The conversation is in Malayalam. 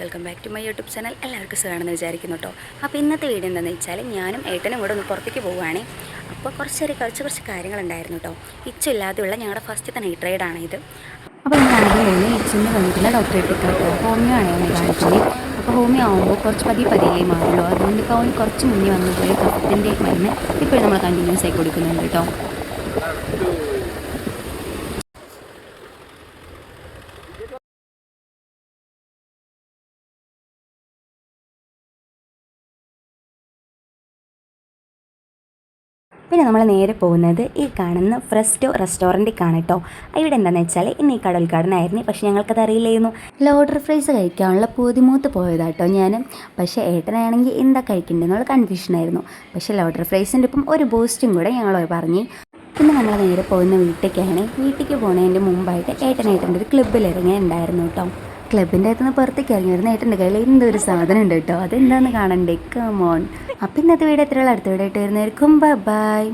Welcome back to my YouTube channel. എല്ലാവർക്കും സുഖമാണെന്ന് വിചാരിക്കുന്നു കേട്ടോ. അപ്പോൾ ഇന്നത്തെ വീഡിയോ എന്താണെന്ന് വെച്ചാൽ ഞാനും ഏട്ടനും കൂടെ ഒന്ന് പുറത്തേക്ക് പോവുകയാണ്. അപ്പോൾ കുറച്ച് ഒരു കുറച്ച് കുറച്ച് കാര്യങ്ങളുണ്ടായിരുന്നു കേട്ടോ. ഇച്ചില്ലാതെയുള്ള ഞങ്ങളുടെ ഫസ്റ്റ് നൈറ്റ് ആണ് ഇത്. അപ്പോൾ ഇന്നാണെങ്കിൽ കഴിഞ്ഞ് ഇച്ചിന് ഡോക്ടറെ എടുത്തിട്ടോ ഹോമിയോ ആണ് കാണിച്ചത്. അപ്പോൾ ഹോമിയോ ആകുമ്പോൾ കുറച്ച് പതി പതിയെ മാറുള്ളൂ അതുകൊണ്ട് ഇപ്പോൾ അവൻ കുറച്ച് മുന്നേ വന്നു പോയി കഫത്തിന്റെ മരുന്ന് ഇപ്പോഴും നമ്മൾ കണ്ടിന്യൂസ് ആയി കൊടുക്കുന്നുണ്ട് കേട്ടോ. പിന്നെ നമ്മൾ നേരെ പോകുന്നത് ഈ കാണുന്ന ഫ്രസ്റ്റോ റെസ്റ്റോറന്റിക്കാണ് കേട്ടോ ഇവിടെ എന്താണെന്ന് വെച്ചാൽ ഇന്ന് ഈ കടൽക്കാടനായിരുന്നു പക്ഷേ ഞങ്ങൾക്കത് അറിയില്ലായിരുന്നു. ലോഡർ ഫ്രൈസ് കഴിക്കാനുള്ള പൂതിമൂത്ത് പോയതാട്ടോ ഞാൻ. പക്ഷേ ഏട്ടനാണെങ്കിൽ എന്താ കഴിക്കേണ്ടതെന്നുള്ള കൺഫ്യൂഷനായിരുന്നു പക്ഷേ ലോഡർ ഫ്രൈസിന്റെ ഒപ്പം ഒരു ബൂസ്റ്റും കൂടെ ഞങ്ങൾ പറഞ്ഞു. പിന്നെ നമ്മൾ നേരെ പോകുന്ന വീട്ടിലേക്കാണ്. വീട്ടിലേക്ക് പോകുന്നതിന്റെ മുമ്പായിട്ട് ഏട്ടനേട്ടന്റെ ഒരു ക്ലബ്ബിൽ ഇറങ്ങിയിട്ടുണ്ടായിരുന്നു കേട്ടോ ക്ലബിന്റെ അകത്തുനിന്ന് പുറത്തേക്ക് ഇറങ്ങി വരുന്ന ഏട്ടന്റെ കയ്യിൽ എന്തൊരു സാധനം ഉണ്ട് കേട്ടോ അതെന്താണെന്ന് കാണണ്ടേ? കമോൺ അപ്പം ഇന്നത്തെ വീഡിയോ എത്രയുള്ള അടുത്ത വീഡിയോ ആയിട്ട് വരുന്നതായിരിക്കും ബൈ